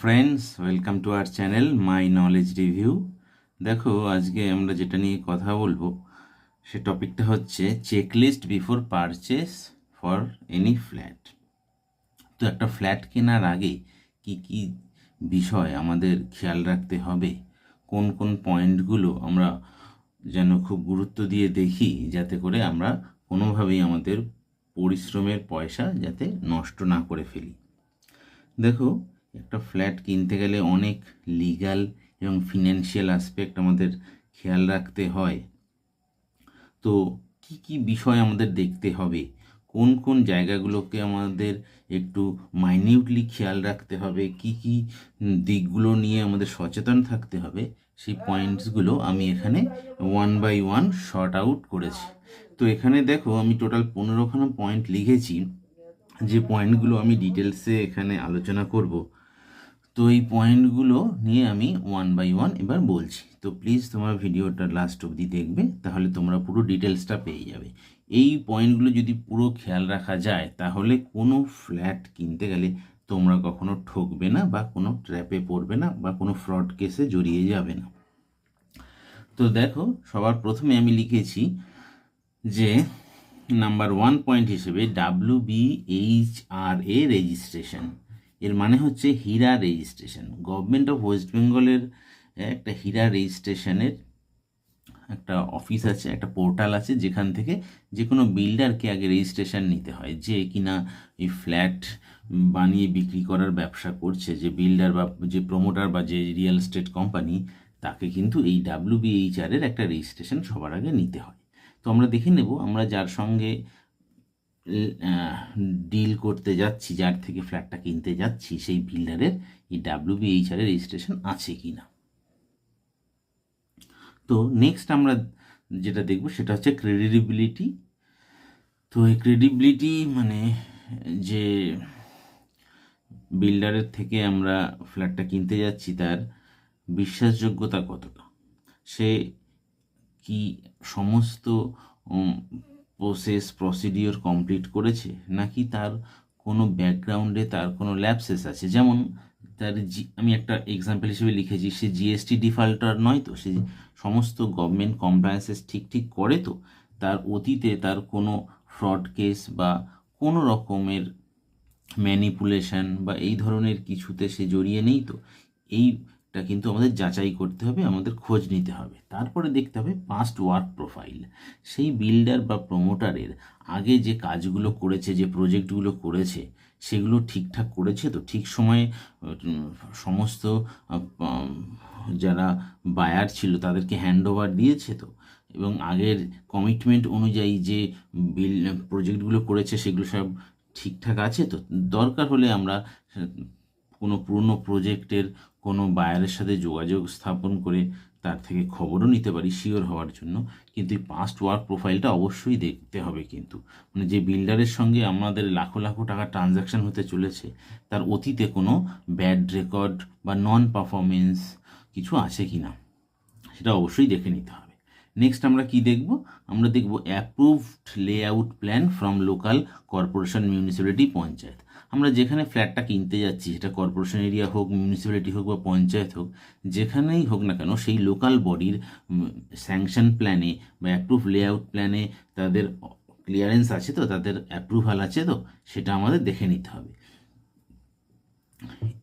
Friends welcome to our channel my knowledge review দেখো, আজকে আমরা যেটা নিয়ে কথা বলব, সে টপিকটা হচ্ছে checklist before purchase for any flat তো একটা ফ্ল্যাট কেনার আগে কি কি বিষয় আমাদের খেয়াল রাখতে হবে? কোন কোন পয়েন্টগুলো আমরা যেন খুব গুরুত্ব দিয়ে দেখি, যাতে করে আমরা কোনোভাবেই আমাদের পরিশ্রমের পয়সা যাতে নষ্ট না করে ফেলি। দেখো একটা ফ্ল্যাট কিনতে গেলে অনেক লিগ্যাল এবং ফিনান্সিয়াল অ্যাসপেক্ট আমাদের খেয়াল রাখতে হয়। তো কি কি বিষয় আমাদের দেখতে হবে? কোন কোন জায়গাগুলোকে আমাদের একটু মাইনিউটলি খেয়াল রাখতে হবে? কি কি দিকগুলো নিয়ে আমাদের সচেতন থাকতে হবে? সেই পয়েন্টসগুলো আমি এখানে one by one sort out করেছি। তো এখানে দেখো আমি টোটাল পনেরোখানা পয়েন্ট লিখেছি। যে পয়েন্টগুলো আমি ডিটেলসে এখানে আলোচনা করব তো এই পয়েন্টগুলো নিয়ে আমি ওয়ান বাই ওয়ান এবার বলছি। তো প্লিজ তোমার ভিডিওটা লাস্ট অবধি দেখবে, তাহলে তোমরা পুরো ডিটেলসটা পেয়ে যাবে। এই পয়েন্টগুলো যদি পুরো খেয়াল রাখা যায়, তাহলে কোনো ফ্ল্যাট কিনতে গেলে তোমরা কখনো ঠকবে না বা কোনো ট্র্যাপে পড়বে না বা কোনো ফ্রড কেসে জড়িয়ে যাবে না। তো দেখো, সবার প্রথমে আমি লিখেছি যে নাম্বার ওয়ান পয়েন্ট হিসেবে W B H R A registration এর মানে হচ্ছে HIRA registration government of west বেঙ্গলের একটা হীরা রেজিস্ট্রেশনের একটা অফিস আছে, একটা পোর্টাল আছে, যেখান থেকে যে কোনো বিল্ডারকে আগে রেজিস্ট্রেশন নিতে হয়। যে কিনা এই ফ্ল্যাট বানিয়ে বিক্রি করার ব্যবসা করছে, যে বিল্ডার বা যে প্রমোটার বা যে রিয়েল এস্টেট কোম্পানি তাকে কিন্তু এই ডাব্লিউ বিএইচআরের একটা রেজিস্ট্রেশন সবার আগে নিতে হয়। তো আমরা দেখে নেব, আমরা যার সঙ্গে ডিল করতে যাচ্ছি, যার থেকে ফ্ল্যাটটা কিনতে যাচ্ছি, সেই বিল্ডারের এই ডাব্লিউ বিএইচআরের রেজিস্ট্রেশন আছে কি না তো নেক্সট আমরা যেটা দেখব, সেটা হচ্ছে ক্রেডিবিলিটি তো এই ক্রেডিবিলিটি মানে যে বিল্ডারের থেকে আমরা ফ্ল্যাটটা কিনতে যাচ্ছি, তার বিশ্বাসযোগ্যতা কতটা? সে কি সমস্ত প্রসেস প্রসিডিওর কমপ্লিট করেছে, নাকি তার কোনো ব্যাকগ্রাউন্ডে তার কোনো ল্যাপসেস আছে? যেমন তার জি আমি একটা এক্সাম্পল হিসেবে লিখেছি, সে জিএসটি ডিফল্টার নয় তো, সে সমস্ত গভর্নমেন্ট কমপ্লায়েন্সেস ঠিক ঠিক করে তো, তার অতীতে তার কোনো ফ্রড কেস বা কোনো রকমের ম্যানিপুলেশন বা এই ধরনের কিছুতে সে জড়িয়ে নেই তো এইটা কিন্তু আমাদের যাচাই করতে হবে, আমাদের খোঁজ নিতে হবে। তারপরে দেখতে হবে পাস্ট ওয়ার্ক প্রোফাইল সেই বিল্ডার বা প্রমোটারের আগে যে কাজগুলো করেছে, যে প্রজেক্টগুলো করেছে, সেগুলো ঠিকঠাক করেছে তো ঠিক সময়ে সমস্ত যারা বায়ার ছিল তাদেরকে হ্যান্ড ওভার দিয়েছে তো? এবং আগের কমিটমেন্ট অনুযায়ী যে বিল প্রজেক্টগুলো করেছে, সেগুলো সব ঠিকঠাক আছে তো? দরকার হলে আমরা কোনো পুরনো প্রজেক্টের কোনো বায়ারের সাথে যোগাযোগ স্থাপন করে তার থেকে খবরও নিতে পারি শিওর হওয়ার জন্য। কিন্তু এই পাস্ট ওয়ার্ক প্রোফাইলটা অবশ্যই দেখতে হবে কিন্তু। মানে যে বিল্ডারের সঙ্গে আমাদের লাখো লাখো টাকা ট্রানজ্যাকশান হতে চলেছে, তার অতীতে কোনো ব্যাড রেকর্ড বা নন পারফরমেন্স কিছু আছে কি না সেটা অবশ্যই দেখে নিতে হবে। নেক্সট আমরা কি দেখব? আমরা দেখব approved layout plan from local corporation municipality panchayat আমরা যেখানে ফ্ল্যাটটা কিনতে যাচ্ছি, সেটা কর্পোরেশন এরিয়া হোক মিউনিসিপ্যালিটি হোক বা পঞ্চায়েত হোক, যেখানেই হোক না কেন, সেই লোকাল বডির স্যাংশন প্ল্যানে বা অ্যাপ্রুভ লেআউট প্ল্যানে তাদের ক্লিয়ারেন্স আছে তো, তাদের অ্যাপ্রুভাল আছে তো, সেটা আমাদের দেখে নিতে হবে।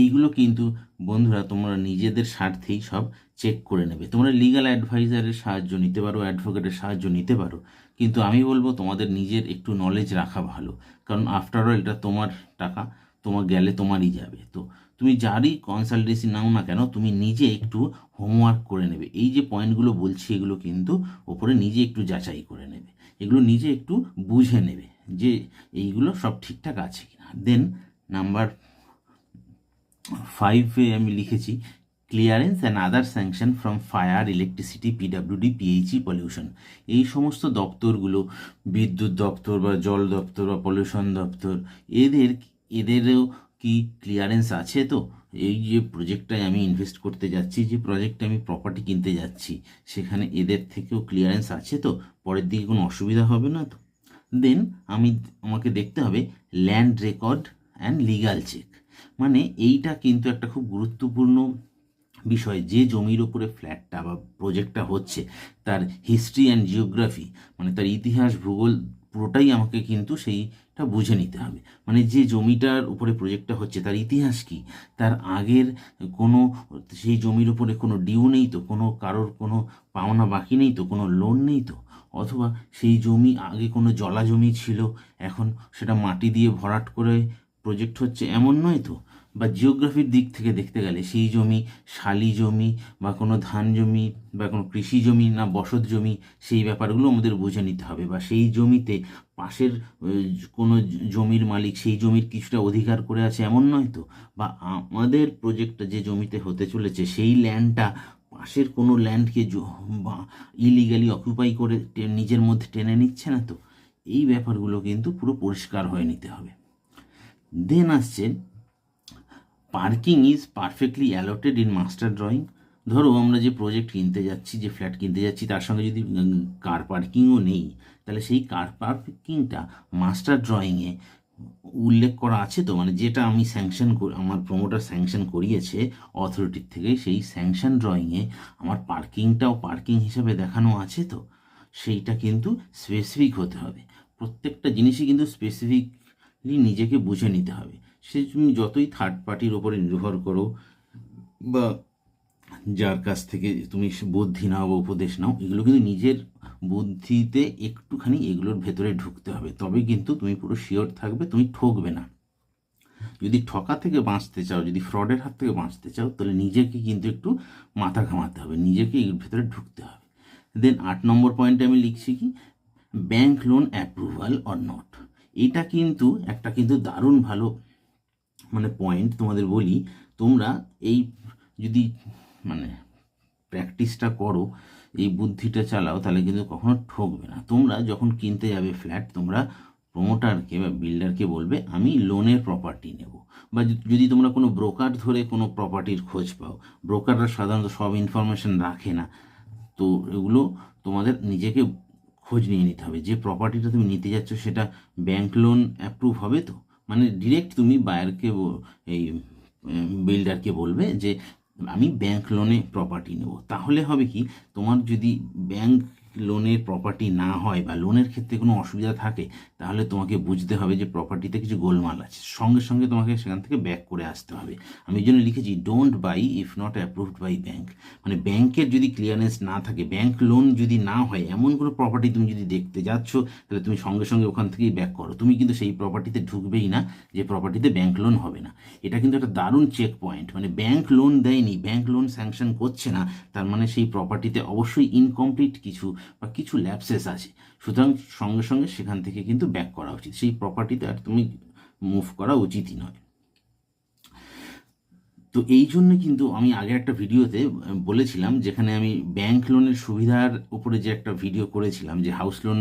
এইগুলো কিন্তু বন্ধুরা তোমরা নিজেদের স্বার্থেই সব চেক করে নেবে। তোমরা লিগাল অ্যাডভাইজারের সাহায্য নিতে পারো অ্যাডভোকেটের সাহায্য নিতে পারো। কিন্তু আমি বলব তোমাদের নিজের একটু নলেজ রাখা ভালো। কারণ আফটার অল এটা তোমার টাকা, তোমার গেলে তোমারই যাবে। তো তুমি যারই কনসালটেন্সি নাও না কেন, তুমি নিজে একটু হোমওয়ার্ক করে নেবে। এই যে পয়েন্টগুলো বলছি, এগুলো কিন্তু ওপরে নিজে একটু যাচাই করে নেবে। এগুলো নিজে একটু বুঝে নেবে যে এইগুলো সব ঠিকঠাক আছে কিনা। দেন নাম্বার ফাইভে আমি লিখেছি clearance and other sanction from fire electricity PWD PHE pollution এই সমস্ত দপ্তরগুলো বিদ্যুৎ দপ্তর বা জল দপ্তর বা পলিউশন দপ্তর, এদের এদেরও কি ক্লিয়ারেন্স আছে তো? এই যে প্রজেক্টটায় আমি ইনভেস্ট করতে যাচ্ছি, যে প্রজেক্টে আমি প্রপার্টি কিনতে যাচ্ছি, সেখানে এদের থেকেও ক্লিয়ারেন্স আছে তো? পরের দিকে কোনো অসুবিধা হবে না তো? দেন আমি, আমাকে দেখতে হবে land record and legal check মানে এইটা কিন্তু একটা খুব গুরুত্বপূর্ণ বিষয় যে জমির ওপরে ফ্ল্যাটটা বা প্রজেক্টটা হচ্ছে, তার হিস্ট্রি অ্যান্ড জিওগ্রাফি মানে তার ইতিহাস, ভূগোল, পুরোটাই আমাকে কিন্তু সেইটা বুঝে নিতে হবে। মানে যে জমিটার উপরে প্রজেক্টটা হচ্ছে, তার ইতিহাস কি? তার আগের কোনো, সেই জমির উপরে কোনো ডিউ নেই তো? কোনো কারোর কোনো পাওনা বাকি নেই তো? কোনো লোন নেই তো? অথবা সেই জমি আগে কোনো জলা জমি ছিল, এখন সেটা মাটি দিয়ে ভরাট করে প্রজেক্ট হচ্ছে, এমন নয় তো? বা জিওগ্রাফির দিক থেকে দেখতে গেলে সেই জমি, শালি জমি বা কোনো ধান জমি বা কোনো কৃষি জমি না বসত জমি, সেই ব্যাপারগুলো আমাদের বুঝে নিতে হবে বা সেই জমিতে পাশের কোনো জমির মালিক সেই জমির কিছুটা অধিকার করে আছে এমন নয় তো? বা আমাদের প্রজেক্টটা যে জমিতে হতে চলেছে সেই ল্যান্ডটা পাশের কোনো ল্যান্ডকে ইলিগালি অকুপাই করে নিজের মধ্যে টেনে নিচ্ছে না তো? এই ব্যাপারগুলো কিন্তু পুরো পরিষ্কার হয়ে নিতে হবে। দেন আসছে parking is perfectly allotted in master drawing ধরো, আমরা যে প্রজেক্ট কিনতে যাচ্ছি, যে ফ্ল্যাট কিনতে যাচ্ছি, তার সঙ্গে যদি কার পার্কিংও নেই, তাহলে সেই কার পার্কিংটা মাস্টার ড্রয়িংয়ে উল্লেখ করা আছে তো? মানে যেটা আমি স্যাংশন আমার প্রমোটার স্যাংশন করিয়েছে অথরিটির থেকে, সেই স্যাংশন ড্রয়িংয়ে আমার পার্কিংটাও পার্কিং হিসেবে দেখানো আছে তো? সেইটা কিন্তু স্পেসিফিক হতে হবে। প্রত্যেকটা জিনিসই কিন্তু স্পেসিফিকলি নিজেকে বুঝে নিতে হবে। সে তুমি যতই থার্ড পার্টির ওপরে নির্ভর করো বা যার কাছ থেকে তুমি বুদ্ধি নাও বা উপদেশ নাও, এগুলো কিন্তু নিজের বুদ্ধিতে একটুখানি এগুলোর ভেতরে ঢুকতে হবে। তবে কিন্তু তুমি পুরো শিওর থাকবে, তুমি ঠকবে না। যদি ঠকা থেকে বাঁচতে চাও, যদি ফ্রডের হাত থেকে বাঁচতে চাও, তাহলে নিজেকে কিন্তু একটু মাথা ঘামাতে হবে, নিজেকে এর ভেতরে ঢুকতে হবে। দেন আট নম্বর পয়েন্টে আমি লিখছি কি? Bank loan approval or not এটা কিন্তু একটা কিন্তু দারুণ ভালো মানে পয়েন্ট তোমাদের বলি, তোমরা এই যদি মানে প্র্যাকটিসটা করো, এই বুদ্ধিটা চালাও, তাহলে কিন্তু কখনো ঠকবে না। তোমরা যখন কিনতে যাবে ফ্ল্যাট তোমরা প্রমোটারকে বা বিল্ডারকে বলবে, আমি লোনের প্রপার্টি নেব। বা যদি- তোমরা কোনো ব্রোকার ধরে কোনো প্রপার্টির খোঁজ পাও ব্রোকাররা সাধারণত সব ইনফরমেশন রাখে না, তো এগুলো তোমাদের নিজেকে খোঁজ নিয়ে নিতে হবে। যে প্রপার্টিটা তুমি নিতে যাচ্ছ, সেটা ব্যাংক লোন অ্যাপ্রুভ হবে তো? মানে ডিরেক্ট তুমি বায়ারকে এই বিল্ডারকে বলবে যে, আমি ব্যাংক লোনে প্রপার্টি নেব। তাহলে হবে কি, তোমার যদি ব্যাংক লোনের প্রপার্টি না হয় বা লোনের ক্ষেত্রে কোনো অসুবিধা থাকে, তাহলে তোমাকে বুঝতে হবে যে প্রপার্টিতে কিছু গোলমাল আছে। সঙ্গে সঙ্গে তোমাকে সেখান থেকে ব্যাক করে আসতে হবে। আমি এই জন্য লিখেছি don't buy if not approved by bank মানে ব্যাংকের যদি ক্লিয়ারেন্স না থাকে ব্যাংক লোন যদি না হয়, এমন কোনো প্রপার্টি তুমি যদি দেখতে যাচ্ছ, তাহলে তুমি সঙ্গে সঙ্গে ওখান থেকেই ব্যাক করো। তুমি কিন্তু সেই প্রপার্টিতে ঢুকবেই না, যে প্রপার্টিতে ব্যাংক লোন হবে না। এটা কিন্তু একটা দারুণ চেক পয়েন্ট মানে ব্যাংক লোন দেয়নি ব্যাংক লোন স্যাংশন করছে না, তার মানে সেই প্রপার্টিতে অবশ্যই ইনকমপ্লিট কিছু বা কিছু ল্যাপসেস আছে। সুতরাং সঙ্গে সঙ্গে সেখান থেকে কিন্তু ব্যাক করা উচিত। সেই প্রপার্টিতে আর তুমি মুভ করা উচিতই নয়। তো এই জন্য কিন্তু আমি আগে একটা ভিডিওতে বলেছিলাম, যেখানে আমি ব্যাংক লোনের সুবিধার উপরে যে একটা ভিডিও করেছিলাম, যে হাউস লোন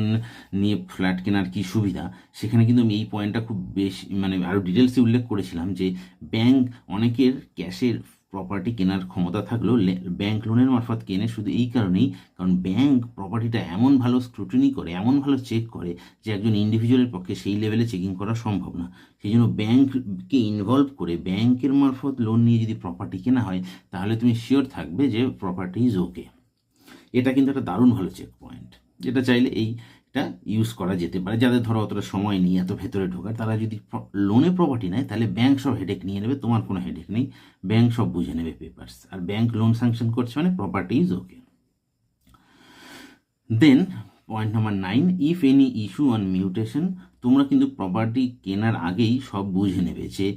নিয়ে ফ্ল্যাট কেনার কি সুবিধা, সেখানে কিন্তু আমি এই পয়েন্টটা খুব বেশি মানে আরও ডিটেলসে উল্লেখ করেছিলাম যে ব্যাংক অনেকের ক্যাশের প্রপার্টি কেনার ক্ষমতা থাকলেও ব্যাংক লোনের মারফত কেনে শুধু এই কারণেই, কারণ ব্যাংক প্রপার্টিটা এমন ভালো স্ক্রুটিনি করে, এমন ভালো চেক করে যে একজন ইন্ডিভিজুয়ালের পক্ষে সেই লেভেলে চেকিং করা সম্ভব না। সেই জন্য ব্যাংককে ইনভলভ করে ব্যাংকের মারফত লোন নিয়ে যদি প্রপার্টি কেনা হয়, তাহলে তুমি শিওর থাকবে যে প্রপার্টি ইজ ওকে এটা কিন্তু একটা দারুণ ভালো চেক পয়েন্ট যেটা চাইলে এইটা ইউজ করা যেতে পারে। যাদের ধরো অতটা সময় নেই, এত ভেতরে ঢোকার, তারা যদি লোনে প্রপার্টি নেয়, তাহলে ব্যাংক সব হেডেক নিয়ে নেবে। তোমার কোনো হেডেক নেই। ব্যাংক সব বুঝে নেবে পেপার্স আর ব্যাংক লোন স্যাংশন করছে মানে property is okay then point number nine if any issue on mutation তোমরা কিন্তু প্রপার্টি কেনার আগেই সব বুঝে নেবে যে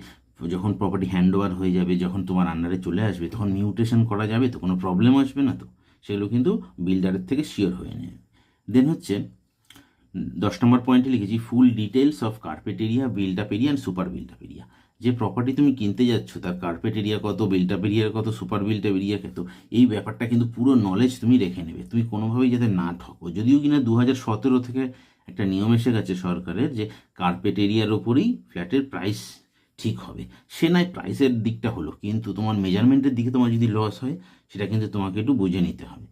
যখন প্রপার্টি হ্যান্ড ওভার হয়ে যাবে, যখন তোমার আন্ডারে চলে আসবে, তখন মিউটেশন করা যাবে, তো কোনো প্রবলেম আসবে না তো। সেগুলো কিন্তু বিল্ডারের থেকে শিওর হয়ে নেবে। দেন হচ্ছে দশ নম্বর পয়েন্টে লিখেছি full details of carpet area build up area and super build up area যে প্রপার্টি তুমি কিনতে যাচ্ছ, তার কার্পেট এরিয়া কত বিল্ড আপ এরিয়ার কত সুপার বিল্ড আপ এরিয়া কত, এই ব্যাপারটা কিন্তু পুরো নলেজ তুমি রেখে নেবে। তুমি কোনোভাবেই যাতে না ঠকো। যদিও কিনা দু হাজার সতেরো থেকে একটা নিয়ম এসে গেছে সরকারের যে কার্পেট এরিয়ার ওপরেই ফ্ল্যাটের প্রাইস ঠিক হবে। সে নয় প্রাইসের দিকটা হলো, কিন্তু তোমার মেজারমেন্টের দিকে তোমার যদি লস হয়, সেটা কিন্তু তোমাকে একটু বুঝে নিতে হবে।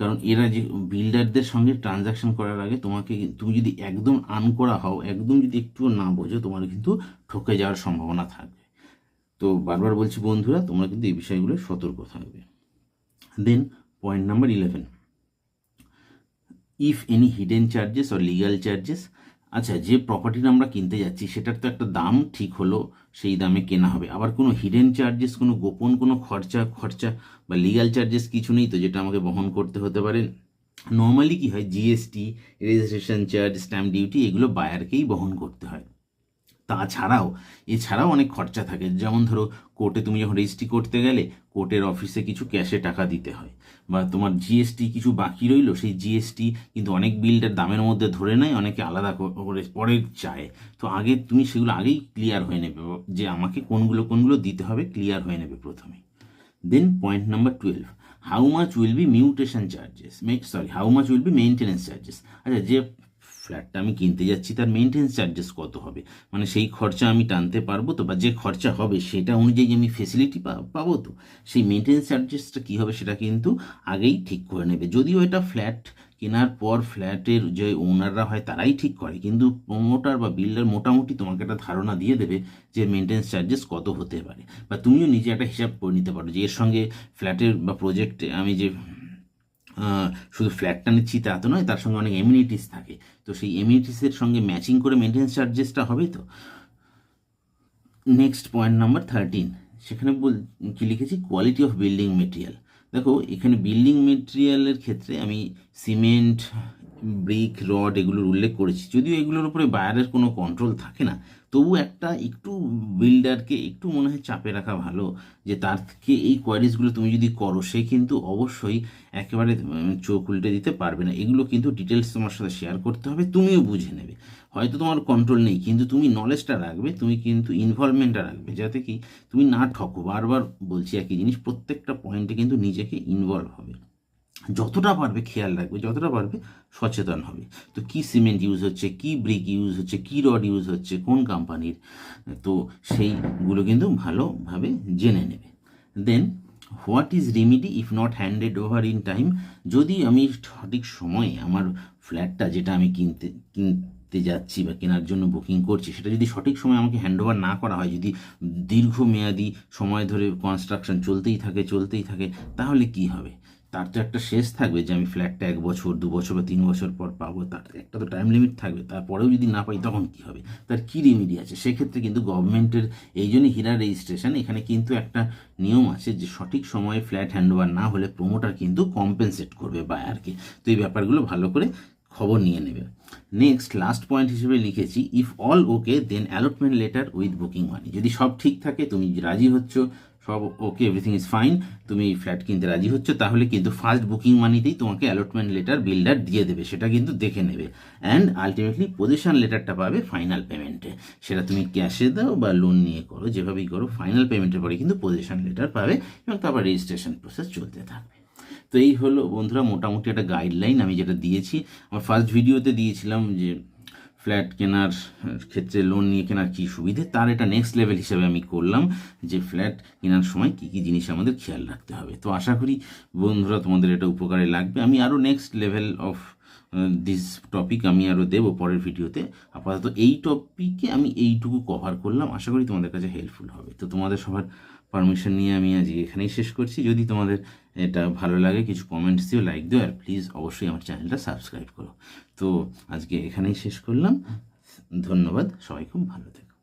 কারণ এরা যে বিল্ডারদের সঙ্গে ট্রানজাকশন করার আগে তোমাকে তুমি যদি একদম আন করা হও, একদম যদি একটু না বোঝো, তোমার কিন্তু ঠকে যাওয়ার সম্ভাবনা থাকবে। তো বারবার বলছি বন্ধুরা, তোমরা কিন্তু এই বিষয়গুলো সতর্ক থাকবে। Then point number eleven if any hidden charges or legal charges আচ্ছা যে প্রপার্টিটা আমরা কিনতে যাচ্ছি, সেটার তো একটা দাম ঠিক হলো, সেই দামে কেনা হবে। আবার কোনো হিডেন চার্জেস কোনো গোপন কোনো খরচা খরচা বা লিগাল চার্জেস কিছু নেই তো, যেটা আমাকে বহন করতে হতে পারে? নর্মালি কি হয় GST registration charge stamp duty এগুলো বায়ারকেই বহন করতে হয়। তাছাড়াও, এছাড়াও অনেক খরচা থাকে। যেমন ধরো, কোর্টে তুমি যখন রেজিস্ট্রি করতে গেলে, কোর্টের অফিসে কিছু ক্যাশে টাকা দিতে হয়। বা তোমার জিএসটি কিছু বাকি রইল, সেই জিএসটি কিন্তু অনেক বিলটার দামের মধ্যে ধরে নেয়, অনেকে আলাদা করে পরে চায়। তো আগে তুমি সেগুলো আগেই ক্লিয়ার হয়ে নেবে। যে আমাকে কোনগুলো কোনগুলো দিতে হবে ক্লিয়ার হয়ে নেবে প্রথমে। Then point number twelve how much will be mutation charges sorry how much will be maintenance charges আচ্ছা যে ফ্ল্যাটটা আমি কিনতে যাচ্ছি, তার মেনটেন্স চার্জেস কত হবে? মানে সেই খরচা আমি টানতে পারব তো? বা যে খরচা হবে, সেটা অনুযায়ী আমি ফেসিলিটি পাবো তো? সেই মেনটেন্স চার্জেসটা কী হবে, সেটা কিন্তু আগেই ঠিক করে নেবে। যদিও এটা ফ্ল্যাট কেনার পর ফ্ল্যাটের যে ওনাররা হয়, তারাই ঠিক করে। কিন্তু প্রমোটার বা বিল্ডার মোটামুটি তোমাকে একটা ধারণা দিয়ে দেবে যে মেনটেন্স চার্জেস কত হতে পারে। বা তুমিও নিজে একটা হিসাব করে নিতে পারো যে এর সঙ্গে ফ্ল্যাটের বা প্রজেক্টে আমি যে শুধু ফ্ল্যাটটা নিচ্ছি তা তো নয়, তার সঙ্গে অনেক এমিউনিটিস থাকে। তো সেই এমিউনিটিসের সঙ্গে ম্যাচিং করে মেনটেন্স চার্জেসটা হবে তো? নেক্সট পয়েন্ট নাম্বার থার্টিন সেখানে বল, কী লিখেছি? কোয়ালিটি অফ বিল্ডিং মেটেরিয়াল দেখো, এখানে বিল্ডিং মেটেরিয়ালের ক্ষেত্রে আমি সিমেন্ট ব্রিক, রড এগুলোর উল্লেখ করেছি। যদিও এগুলোর উপরে বায়ারের কোনো কন্ট্রোল থাকে না তবু একটা একটু বিল্ডারকে একটু মনে হয় চাপে রাখা ভালো যে তার থেকে এই কোয়ারিজগুলো তুমি যদি করো, সে কিন্তু অবশ্যই একেবারে চোখ উল্টে দিতে পারবে না। এগুলো কিন্তু ডিটেলস তোমার সাথে শেয়ার করতে হবে, তুমিও বুঝে নেবে। হয়তো তোমার কন্ট্রোল নেই, কিন্তু তুমি নলেজটা রাখবে, তুমি কিন্তু ইনভলভমেন্টটা রাখবে, যাতে কি তুমি না ঠকো। বারবার বলছি একই জিনিস, প্রত্যেকটা পয়েন্টে কিন্তু নিজেকে ইনভলভ হবে। যতটা পারবে খেয়াল রাখবে, যতটা পারবে সচেতন হবে। তো কি সিমেন্ট ইউজ হচ্ছে, কি ব্রিক ইউজ হচ্ছে, কি রড ইউজ হচ্ছে, কোন কোম্পানির তো সেইগুলো কিন্তু ভালোভাবে জেনে নেবে। Then what is remedy if not handed over in time যদি আমি সঠিক সময়ে আমার ফ্ল্যাটটা যেটা আমি কিনতে কিনতে যাচ্ছি বা কেনার জন্য বুকিং করছি, সেটা যদি সঠিক সময় আমাকে হ্যান্ডওভার না করা হয়, যদি দীর্ঘমেয়াদী সময় ধরে কনস্ট্রাকশন চলতেই থাকে চলতেই থাকে, তাহলে কি হবে? তার তো একটা শেষ থাকবে যে আমি ফ্ল্যাটটা এক বছর, দু বছর বা তিন বছর পর পাবো, তার একটা তো টাইম লিমিট থাকবে। তারপরেও যদি না পাই তখন কী হবে? তার কী রেমিডি আছে? সেক্ষেত্রে কিন্তু গভর্নমেন্টের এই জন্যই হীরা রেজিস্ট্রেশন এখানে কিন্তু একটা নিয়ম আছে যে সঠিক সময়ে ফ্ল্যাট হ্যান্ডওভার না হলে প্রমোটার কিন্তু কম্পেনসেট করবে বায়ারকে তো এই ব্যাপারগুলো ভালো করে খবর নিয়ে নেবে। নেক্সট লাস্ট পয়েন্ট হিসেবে লিখেছি if all okay then allotment letter with booking money যদি সব ঠিক থাকে, তুমি রাজি হচ্ছ সব ওকে এভরিথিং ইজ ফাইন তুমি ফ্ল্যাট কিনতে রাজি হচ্ছে, তাহলে কিন্তু ফার্স্ট বুকিং মানিতেই তোমাকে অ্যালটমেন্ট লেটার বিল্ডার দিয়ে দেবে, সেটা কিন্তু দেখে নেবে। অ্যান্ড আলটিমেটলি পজিশন লেটারটা পাবে ফাইনাল পেমেন্টে সেটা তুমি ক্যাশে দাও বা লোন নিয়ে করো, যেভাবেই করো ফাইনাল পেমেন্টের পরে কিন্তু পজিশন লেটার পাবে এবং তারপর রেজিস্ট্রেশন প্রসেস চলতে থাকবে। তো এই হলো বন্ধুরা, মোটামুটি একটা গাইডলাইন আমি যেটা দিয়েছি। আমার ফার্স্ট ভিডিওতে দিয়েছিলাম যে ফ্ল্যাট কেনার ক্ষেত্রে লোন নিয়ে কেনার কী সুবিধে? তার এটা নেক্সট লেভেল হিসেবে আমি করলাম যে ফ্ল্যাট কেনার সময় কী কী জিনিস আমাদের খেয়াল রাখতে হবে। তো আশা করি বন্ধুরা তোমাদের এটা উপকারে লাগবে। আমি আরও next level of this topic আমি আরও দেবো পরের ভিডিওতে। আপাতত এই টপিকে আমি এইটুকু কভার করলাম। আশা করি তোমাদের কাছে হেল্পফুল হবে। তো তোমাদের সবার পারমিশন নিয়ে আমি আজকে এখানেই শেষ করছি। যদি তোমাদের এটা ভালো লাগে, কিছু কমেন্টস দিও লাইক দিও, আর প্লিজ অবশ্যই আমার চ্যানেলটা সাবস্ক্রাইব করো। তো আজকে এখানেই শেষ করলাম। ধন্যবাদ সবাই খুব ভালো থেকো।